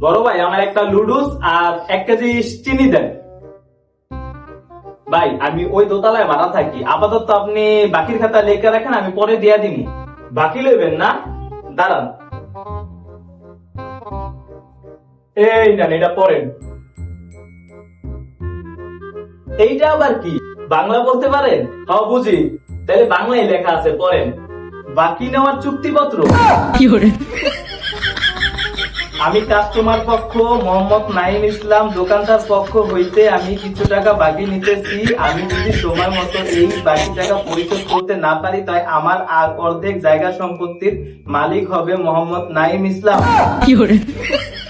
বড় ভাই, আমার একটা লুডুস আর এক কেজি চিনি দেন। ভাই, আমি ওই দোতলায় ভাড়া থাকি। আপাতত আপনি বাকির খাতা লেখা রাখেন, আমি পরে দিয়া দিমু। বাকি লইবেন না? দাঁড়ান। এই না এটা পড়েন। এইটা আবার কি? বাংলা বলতে পারেন? হ্যাঁ বুঝি। তাহলে বাংলায় লেখা আছে, পড়েন। বাকি নেওয়ার চুক্তিপত্র। আমি কাস্টমার পক্ষ মোহাম্মদ নাইম ইসলাম দোকানদার পক্ষ হইতে আমি কিছু টাকা বাকি নিতেছি। আমি যদি সময় মতো এই বাকি টাকা পরিশোধ করতে না পারি তাই আমার আর অর্ধেক জায়গা সম্পত্তির মালিক হবে মোহাম্মদ নাইম ইসলাম।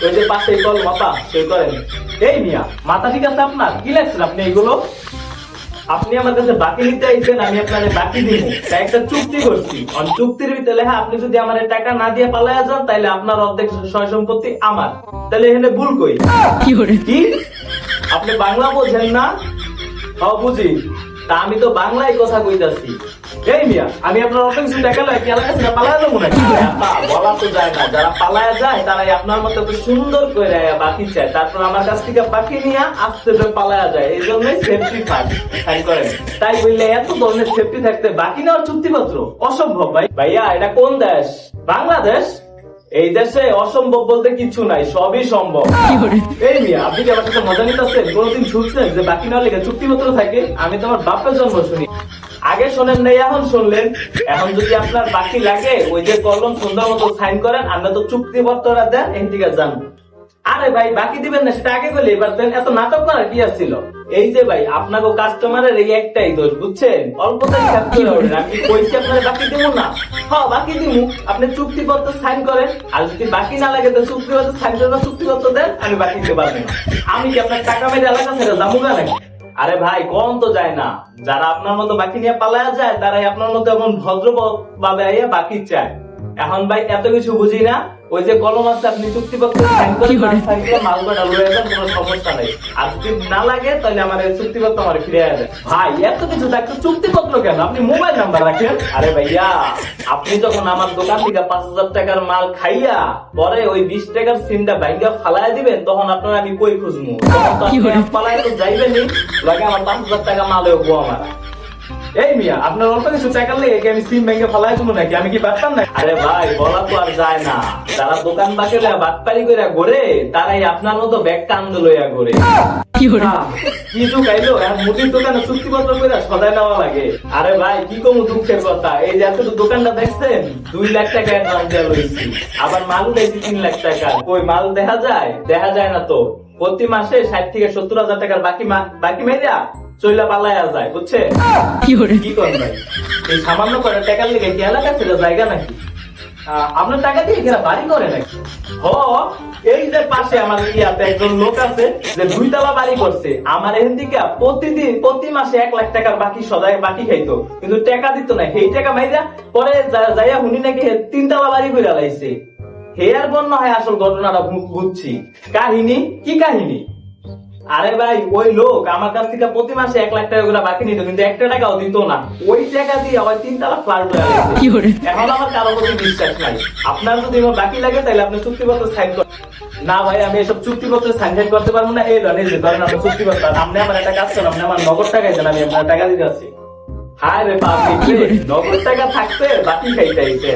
ওই যে পাশে কল মাথা সই করেন। এই মিয়া মাথা ঠিক আছে আপনার? কি লাগছেন আপনি এগুলো? আপনি আমার কাছে বাকি নিতে আইছেন আমি আপনাকে বাকি দিব। তাই একটা চুক্তি করছি। আর চুক্তির ভিতরে লেখা আপনি যদি আমার টাকা না দিয়ে পালায়া যান তাহলে আপনার অর্ধেক সয় সম্পত্তি আমার। তাহলে এখানে ভুল কই কি আপনি বাংলা বোঝেন না? বুঝি। তা আমি তো বাংলায় কথা কইতাছি। এই মিয়া, আমি আপনার অত কিছু টাকা লয় কি এলাকা থেকে পালায় যাব নাকি? বলা তো যায় না, যারা পালায় যায়, তারাই আপনার মতো এত সুন্দর করে বাকি চায়। তারপর আমার কাছ থেকে বাকি নিয়ে আস্তে করে পালায় যায়। এই জন্যই সেফটি থাক তাই বললে এত ধরনের সেফটি থাকতে বাকি নেওয়ার চুক্তিপত্র অসম্ভব ভাই। ভাইয়া, এটা কোন দেশ? বাংলাদেশ? এই দেশে অসম্ভব বলতে কিছু নাই সবই সম্ভব। এই মিয়া আপনি কি আমার সাথে মজা নিতেছেন? কোনদিন শুনছেন যে বাকি না লেগে চুক্তিপত্র থাকে? আমি তোমার বাপের জন্ম শুনি। আগে শোনেন নাই এখন শুনলেন। এখন যদি আপনার বাকি লাগে ওই যে কলম সুন্দর মতো সাইন করেন আমরা তো চুক্তিপত্রটা দেন এই দিকে যান। আরে ভাই বাকি দিবেন না সেটা আগে করলে। এবার দেন এত নাটক করা কি আসছিল? এই যে ভাই আপনাকে কাস্টমারের এই একটাই দোষ বুঝছেন? অল্প তাই থাকতে হবে আমি কইছি আপনার বাকি দিব না। হ্যাঁ বাকি দিমু। আপনি চুক্তিপত্র সাইন করেন আর যদি বাকি না লাগে তো চুক্তিপত্র সাইন করে চুক্তিপত্র দেন আমি বাকি দিতে পারব না। আমি কি আপনার টাকা মেরে এলাকা ছেড়ে যাব না নাকি আরে ভাই কম তো যায় না। যারা আপনার মতো বাকি নিয়ে পালায়া যায় তারাই আপনার মতো এমন ভদ্র ভাবে বাকি চায়। এখন ভাই এত কিছু বুঝি না ওই যে কলম আছে আপনি চুক্তিপত্র সাইন করে থাকলে লয়ে যান কোনো সমস্যা নেই। আর যদি না লাগে তাহলে আমার চুক্তিপত্র আমার ফিরে আসবে ভাই এত কিছু থাকতো চুক্তিপত্র কেন? আপনি মোবাইল নাম্বার রাখেন। আরে ভাইয়া আপনি যখন আমার দোকান থেকে পাঁচ হাজার টাকার মাল খাইয়া পরে ওই বিশ টাকার সিমটা ব্যাংকে ফালাইয়া দিবেন তখন আপনার আমি কই খুঁজবো? তখন তো আপনি আর তো যাইবেনই। লাগে আমার পাঁচ হাজার টাকা মাল হব আমার। এই মিয়া আপনার অল্প কিছু টাকা লেগে কি আমি সিম ব্যাংকে ফালাই দেবো নাকি? আমি কি পারতাম না আরে ভাই বলা তো আর যায় না। যারা দোকান বাকে বাটপারি করে ঘোরে তারাই আপনার মতো ব্যাগ কান্দ লইয়া ঘোরে। কি এখন মুদির দোকানে চুক্তিপত্র করে সদায় নেওয়া লাগে। আরে ভাই কি কম দুঃখের কথা? এই যে এত দোকানটা দেখছেন দুই লাখ টাকা অ্যাডভান্স দেওয়া লইছি। আবার মাল উঠাইছি তিন লাখ টাকা। কই মাল দেখা যায়? দেখা যায় না তো। প্রতি মাসে ষাট থেকে সত্তর হাজার টাকার বাকি মা- বাকি মেয়েরা চইলা পালায়া যায় বুঝছে? কি করেন ভাই? এই সামান্য করে টাকার লেগে কি এলাকা ছিল জায়গা নাকি? আপনার টাকা দিয়ে এখানে বাড়ি করে নাকি? হ এই যে পাশে আমার ইয়াতে একজন লোক আছে যে দুইতলা বাড়ি করছে। আমার এখান থেকে প্রতিদিন প্রতি মাসে এক লাখ টাকার বাকি সদায় বাকি খাইতো। কিন্তু টাকা দিত না। সেই টাকা মাইরা পরে যাইয়া শুনি নাকি তিনতলা বাড়ি করে লাইছে। হে আর বন্য হয় আসল ঘটনাটা বুঝছি। কাহিনী? কি কাহিনী? আরে ভাই ওই লোক আমার কাছ থেকে প্রতি মাসে এক লাখ টাকা করে বাকি নিত কিন্তু একটা টাকাও দিত না। ওই টাকা দিয়ে আবার তিনতলা ফ্ল্যাট। এখন আমার কারও প্রতি বিশ্বাস নাই। আপনার যদি আমার বাকি লাগে তাহলে আপনি চুক্তিপত্র সাইন করেন না ভাই আমি এসব চুক্তিপত্র সাইন করতে পারব না এই লোন এই যে ধরেন আপনার চুক্তিপত্র আপনি আমার একটা কাজ করেন আপনি আমার নগদ টাকা দেন আমি আপনার টাকা দিতে আছি হায় রে রে, নগদ টাকা থাকতে বাকি খাইতে আইছে